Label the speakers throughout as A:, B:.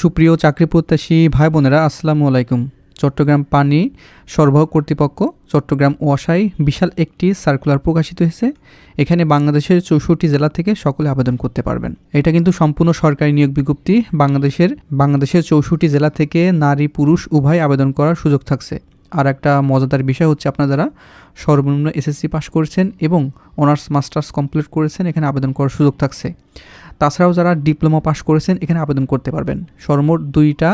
A: সুপ্রিয় চাকরি প্রত্যাশী ভাই বোনেরা, আসসালামু আলাইকুম। চট্টগ্রাম পানি সরবরাহ কর্তৃপক্ষ চট্টগ্রাম ওয়াসাই বিশাল একটি সার্কুলার প্রকাশিত হয়েছে। এখানে বাংলাদেশের চৌষট্টি জেলা থেকে সকলে আবেদন করতে পারবেন। এটা কিন্তু সম্পূর্ণ সরকারি নিয়োগ বিজ্ঞপ্তি। বাংলাদেশের বাংলাদেশের চৌষট্টি জেলা থেকে নারী, পুরুষ উভয় আবেদন করার সুযোগ থাকছে। আর একটা মজাদার বিষয় হচ্ছে আপনারা যারা সর্বনিম্ন এসএসসি পাস করেছেন এবং অনার্স, মাস্টার্স কমপ্লিট করেছেন, এখানে আবেদন করার সুযোগ থাকছে। তাছাড়াও যারা ডিপ্লোমা পাস করেছেন, এখানে আবেদন করতে পারবেন। সর্বমোট দুইটা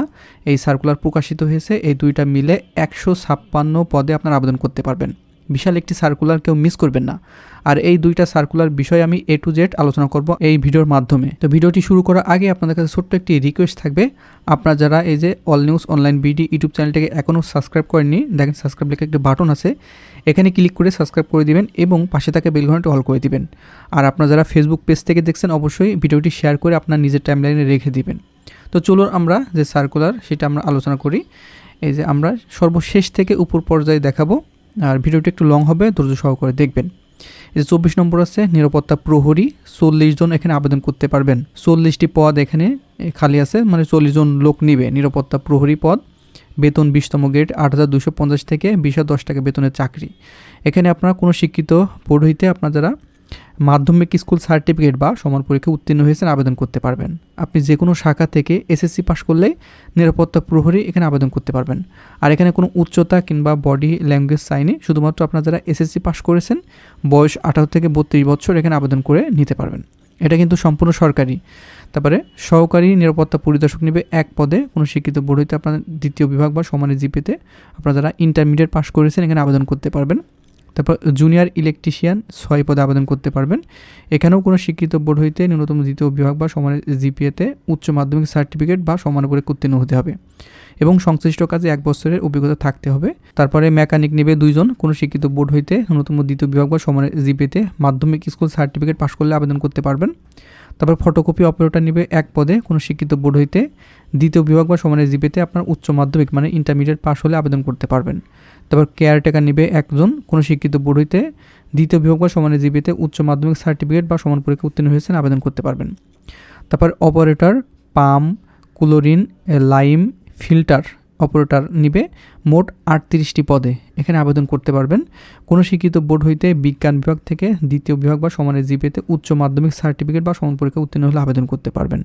A: এই সার্কুলার প্রকাশিত হয়েছে। এই দুইটা মিলে একশো ছাপ্পান্ন পদে আপনারা আবেদন করতে পারবেন। বিশাল একটি সার্কুলার কেউ মিস করবেন না। আর এই দুইটা সার্কুলার বিষয়ে আমি এ টু জেড আলোচনা করব এই ভিডিওর মাধ্যমে। তো ভিডিওটি শুরু করার আগে আপনাদের কাছে ছোট্ট একটি রিকোয়েস্ট থাকবে। আপনারা যারা এই যে all news online BD YouTube চ্যানেলটাকে এখনও সাবস্ক্রাইব করেননি, দেখেন সাবস্ক্রাইব লেখা একটি বাটন আছে। এখানে ক্লিক করে সাবস্ক্রাইব করে দিবেন এবং পাশে থাকা বেলঘনটি অল করে দিবেন। আর আপনারা যারা ফেসবুক পেজ থেকে দেখছেন, অবশ্যই ভিডিওটি শেয়ার করে আপনার নিজের টাইমলাইনে রেখে দিবেন। তো চলুন আমরা যে সার্কুলার সেটা আমরা আলোচনা করি। এই যে আমরা সর্বশেষ থেকে উপর পর্যায়ে দেখাবো। আর ভিডিওটি একটু লং হবে, ধৈর্য সহকারে দেখবেন। এই চব্বিশ নম্বর আছে, নিরাপত্তা প্রহরী, চল্লিশ জন এখানে আবেদন করতে পারবেন। চল্লিশটি পদ এখানে খালি আছে মানে চল্লিশ জন লোক নিবে নিরাপত্তা প্রহরী পদ। বেতন বিশতম গ্রেড আট হাজার দুশো পঞ্চাশ থেকে বিশ দশ টাকা বেতনের চাকরি। এখানে আপনারা কোনো শিক্ষিত আপনারা আপনার যারা মাধ্যমিক স্কুল সার্টিফিকেট বা সমান পরীক্ষায় উত্তীর্ণ হয়েছেন, আবেদন করতে পারবেন। আপনি যে কোনো শাখা থেকে এসএসসি পাশ করলেই নিরাপত্তা প্রহরী এখানে আবেদন করতে পারবেন। আর এখানে কোনো উচ্চতা কিংবা বডি ল্যাঙ্গুয়েজ সাইনে শুধুমাত্র আপনারা যারা এসএসসি পাশ করেছেন, বয়স আঠারো থেকে বত্রিশ বছর এখানে আবেদন করে নিতে পারবেন। এটা কিন্তু সম্পূর্ণ সরকারি। তারপরে সহকারী নিরাপত্তা পরিদর্শক নেবে এক পদে। কোনো শিক্ষিত বোর্ড হইতে আপনার দ্বিতীয় বিভাগ বা সমানের জিপিতে আপনারা যারা ইন্টারমিডিয়েট পাস করেছেন এখানে আবেদন করতে পারবেন। তারপর জুনিয়র ইলেকট্রিশিয়ান ছয় পদে আবেদন করতে পারবেন। এখানেও কোনো স্বীকৃত বোর্ড হইতে ন্যূনতম দ্বিতীয় বিভাগ বা সমানের জিপিএতে উচ্চ মাধ্যমিক সার্টিফিকেট বা সমান করে উত্তীর্ণ হতে হবে এবং সংশ্লিষ্ট কাজে এক বছরের অভিজ্ঞতা থাকতে হবে। তারপরে মেকানিক নেবে দুইজন, কোনো শিক্ষিত বোর্ড হইতে ন্যূনতম দ্বিতীয় বিভাগ বা সমানের জিপিএতে মাধ্যমিক স্কুল সার্টিফিকেট পাশ করলে আবেদন করতে পারবেন। তারপর ফটোকপি অপারেটর নেবে এক পদে কোনো শিক্ষিত বোর্ড হইতে। দ্বিতীয় বিভাগ বা সমানের জিপিতে আপনার উচ্চ মাধ্যমিক মানে ইন্টারমিডিয়েট পাস হলে আবেদন করতে পারবেন। তারপর কেয়ারটেকার নেবে একজন কোনো শিক্ষিত বোর্ড হইতে। দ্বিতীয় বিভাগ বা সমানের জিপিতে উচ্চ মাধ্যমিক সার্টিফিকেট বা সমান পরীক্ষা উত্তীর্ণ হয়েছেন, আবেদন করতে পারবেন। তারপর operator pump chlorine lime filter operator নিবে মোট আটত্রিশটি পদে। এখানে আবেদন করতে পারবেন। কোনো শিক্ষিত বোর্ড হইতে বিজ্ঞান বিভাগ থেকে দ্বিতীয় বিভাগ বা সমানের জিপিতে উচ্চ মাধ্যমিক সার্টিফিকেট বা সমান পরীক্ষা উত্তীর্ণ হলে আবেদন করতে পারবেন।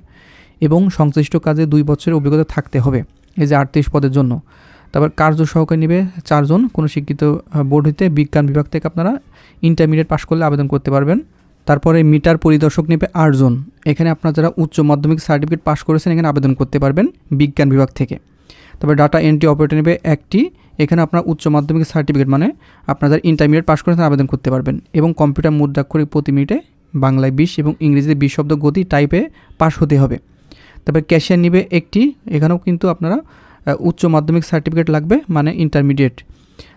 A: এবং সংশ্লিষ্ট কাজে দুই বছরের অভিজ্ঞতা থাকতে হবে এই যে আটত্রিশ পদের জন্য। তারপর কার্য সহকারী নেবে চারজন। কোনো শিক্ষিত বোর্ড হইতে বিজ্ঞান বিভাগ থেকে আপনারা ইন্টারমিডিয়েট পাশ করলে আবেদন করতে পারবেন। তারপরে মিটার পরিদর্শক নেবে আটজন। এখানে আপনারা যারা উচ্চ মাধ্যমিক সার্টিফিকেট পাশ করেছেন এখানে আবেদন করতে পারবেন বিজ্ঞান বিভাগ থেকে। তবে ডাটা এন্ট্রি অপারেটর নেবে একটি। এখানে আপনার উচ্চ মাধ্যমিক সার্টিফিকেট মানে আপনাদের ইন্টারমিডিয়েট পাস করেছেন আবেদন করতে পারবেন। এবং কম্পিউটার মুদ্রাক্ষরিক প্রতি মিনিটে বাংলায় বিশ এবং ইংরেজিতে বিশ শব্দ গতি টাইপে পাস হতে হবে। তারপরে ক্যাশিয়ার নিবে একটি। এখানেও কিন্তু আপনারা উচ্চ মাধ্যমিক সার্টিফিকেট লাগবে মানে ইন্টারমিডিয়েট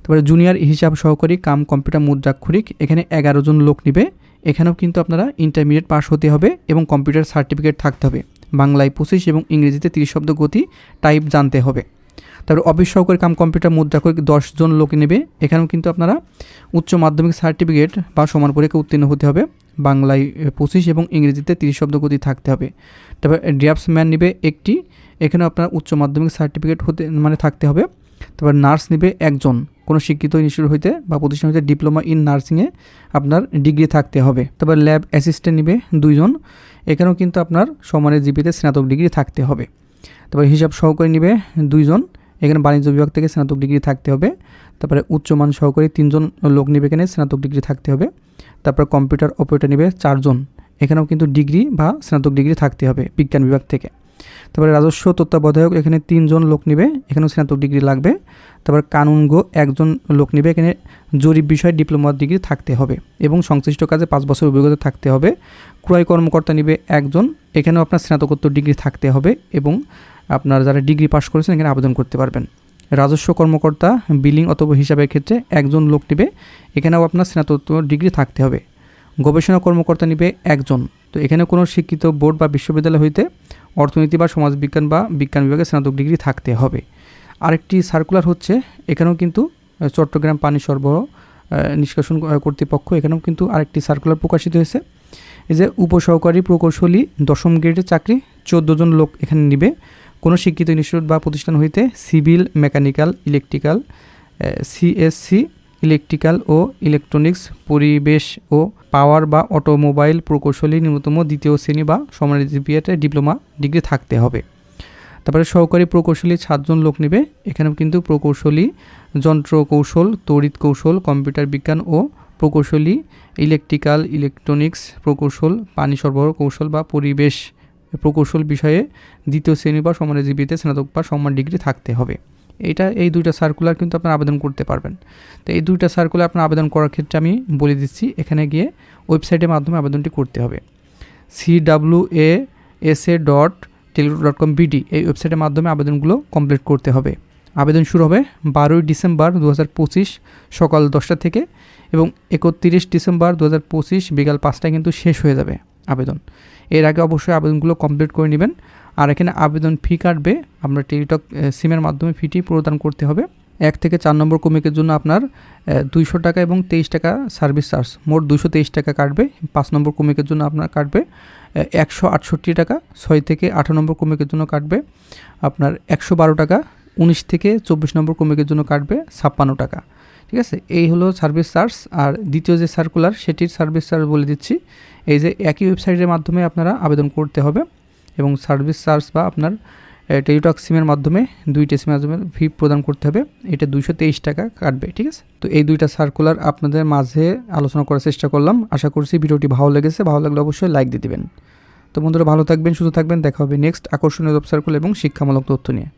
A: তারপরে জুনিয়র হিসাব সহকারী কাম কম্পিউটার মুদ্রাক্ষরিক এখানে এগারো জন লোক নিবে। এখানেও কিন্তু আপনারা ইন্টারমিডিয়েট পাস হতে হবে এবং কম্পিউটার সার্টিফিকেট থাকতে হবে। বাংলায় পঁচিশ এবং ইংরেজিতে তিরিশ শব্দ গতি টাইপ জানতে হবে। তারপরে অফিস সহকারী কাম কম্পিউটার মুদ্রা করে দশজন লোক নেবে। এখানেও কিন্তু আপনারা উচ্চ মাধ্যমিক সার্টিফিকেট বা সমান পরীক্ষা উত্তীর্ণ হতে হবে। বাংলায় পঁচিশ এবং ইংরেজিতে তিরিশ শব্দ গতি থাকতে হবে। তারপর ড্রাফটসম্যান নেবে একটি। এখানেও আপনার উচ্চ মাধ্যমিক সার্টিফিকেট হতে মানে থাকতে হবে। তারপর নার্স নেবে একজন। কোনো শিক্ষিত ইনস্টিটিউট হইতে বা প্রতিষ্ঠান হইতে ডিপ্লোমা ইন নার্সিংয়ে আপনার ডিগ্রি থাকতে হবে। তারপর ল্যাব অ্যাসিস্ট্যান্ট নিবে দুইজন। এখানেও কিন্তু আপনার সমানের জিপিতে স্নাতক ডিগ্রি থাকতে হবে। তারপর হিসাব সহকারী নিবে দুইজন। এখানে বাণিজ্য বিভাগ থেকে স্নাতক ডিগ্রি থাকতে হবে। তারপরে উচ্চমান সহকারী তিনজন লোক নেবে এখানে, স্নাতক ডিগ্রি থাকতে হবে। তারপর কম্পিউটার অপারেটর নেবে চারজন। এখানেও কিন্তু ডিগ্রি বা স্নাতক ডিগ্রি থাকতে হবে বিজ্ঞান বিভাগ থেকে। তারপরে রাজস্ব, তত্ত্বাবধায়ক, এখানে তিনজন লোক নেবে, এখানেও স্নাতক ডিগ্রি লাগবে। তারপর কানুনগো একজন লোক নেবে, এখানে জরিপ বিষয় ডিপ্লোমা ডিগ্রি থাকতে হবে এবং সংশ্লিষ্ট কাজে পাঁচ বছর অভিজ্ঞতা থাকতে হবে। ক্রয় কর্মকর্তা নেবে একজন, এখানেও আপনার স্নাতকোত্তর ডিগ্রি থাকতে হবে এবং আপনারা যারা ডিগ্রি পাস করেছেন, এখানে আবেদন করতে পারবেন। রাজস্ব কর্মকর্তা, বিলিং অথবা হিসাবের ক্ষেত্রে একজন লোক নেবে, এখানেও আপনার স্নাতকোত্তর ডিগ্রি থাকতে হবে। গবেষণা কর্মকর্তা নেবে একজন। তো এখানে কোনো শিক্ষিত বোর্ড বা বিশ্ববিদ্যালয় হইতে অর্থনীতি বা সমাজবিজ্ঞান বা বিজ্ঞান বিভাগে স্নাতক ডিগ্রি থাকতে হবে। আরেকটি সার্কুলার হচ্ছে, এখানেও কিন্তু চট্টগ্রাম পানি সরবরাহ নিষ্কাশন কর্তৃপক্ষ এখানেও কিন্তু আরেকটি সার্কুলার প্রকাশিত হয়েছে। এই যে উপসহকারী প্রকৌশলী দশম গ্রেডের চাকরি, চোদ্দ জন লোক এখানে নিবে। কোনো শিক্ষিত ইনস্টিটিউট বা প্রতিষ্ঠান হইতে civil, mechanical, electrical CSC electrical ও ইলেকট্রনিক্স, পরিবেশ ও পাওয়ার বা অটোমোবাইল প্রকৌশলী ন্যূনতম দ্বিতীয় শ্রেণি বা জিপিএতে ডিপ্লোমা ডিগ্রি থাকতে হবে। তারপরে সহকারী প্রকৌশলী সাতজন লোক নেবে। এখানেও কিন্তু প্রকৌশলী যন্ত্র কৌশল তড়িৎ কৌশল কম্পিউটার বিজ্ঞান ও প্রকৌশলী, ইলেকট্রিক্যাল, ইলেকট্রনিক্স প্রকৌশল, পানি সরবরাহ কৌশল বা পরিবেশ প্রকৌশল বিষয়ে দ্বিতীয় শ্রেণি বা সমানের জীবিতে স্নাতক বা সম্মান ডিগ্রি থাকতে হবে। এটা এই দুইটা সার্কুলার কিন্তু আপনারা আবেদন করতে পারবেন। তো এই দুইটা সার্কুলার আপনার আবেদন করার ক্ষেত্রে আমি বলে দিচ্ছি, এখানে গিয়ে ওয়েবসাইটের মাধ্যমে আবেদনটি করতে হবে। C W A S A dot telegram dot com BD এই ওয়েবসাইটের মাধ্যমে আবেদনগুলো কমপ্লিট করতে হবে। আবেদন শুরু হবে বারোই ডিসেম্বর দু হাজার পঁচিশ সকাল দশটা থেকে এবং একত্রিশ ডিসেম্বর দু হাজার পঁচিশ বিকাল পাঁচটায় কিন্তু শেষ হয়ে যাবে আবেদন। এর আগে অবশ্যই আবেদনগুলো কমপ্লিট করে নেবেন। আর এখানে আবেদন ফি কাটবে। আপনার টেলিটক সিমের মাধ্যমে ফিটি প্রদান করতে হবে। এক থেকে চার নম্বর কমিকের জন্য আপনার দুইশো টাকা এবং তেইশ টাকা সার্ভিস চার্জ। মোট দুশো তেইশ টাকা কাটবে। পাঁচ নম্বর কমিকের জন্য আপনার কাটবে একশো আটষট্টি টাকা। ছয় থেকে আঠারো নম্বর কমিকের জন্য কাটবে আপনার একশো বারো টাকা। উনিশ থেকে চব্বিশ নম্বর কমিকের জন্য কাটবে ছাপ্পান্ন টাকা। ঠিক আছে? এই হলো সার্ভিস চার্জ। আর দ্বিতীয় যে সার্কুলার, সেটির সার্ভিস চার্জ বলে দিচ্ছি। এই যে একই ওয়েবসাইটের মাধ্যমে আপনারা আবেদন করতে হবে। এবং সার্ভিস চার্জ বা আপনার টেলিটক সিমের মাধ্যমে দুইটা সিমের মাধ্যমে ফি প্রদান করতে হবে। এটা দুইশো তেইশ টাকা কাটবে, ঠিক আছে? তো এই দুইটা সার্কুলার আপনাদের মাঝে আলোচনা করার চেষ্টা করলাম। আশা করছি ভিডিওটি ভালো লেগেছে। ভালো লাগলে অবশ্যই লাইক দিয়ে দেবেন। তো বন্ধুরা, ভালো থাকবেন, সুস্থ থাকবেন। দেখা হবে নেক্সট আকর্ষণীয় সার্কুল এবং শিক্ষামূলক তথ্য নিয়ে।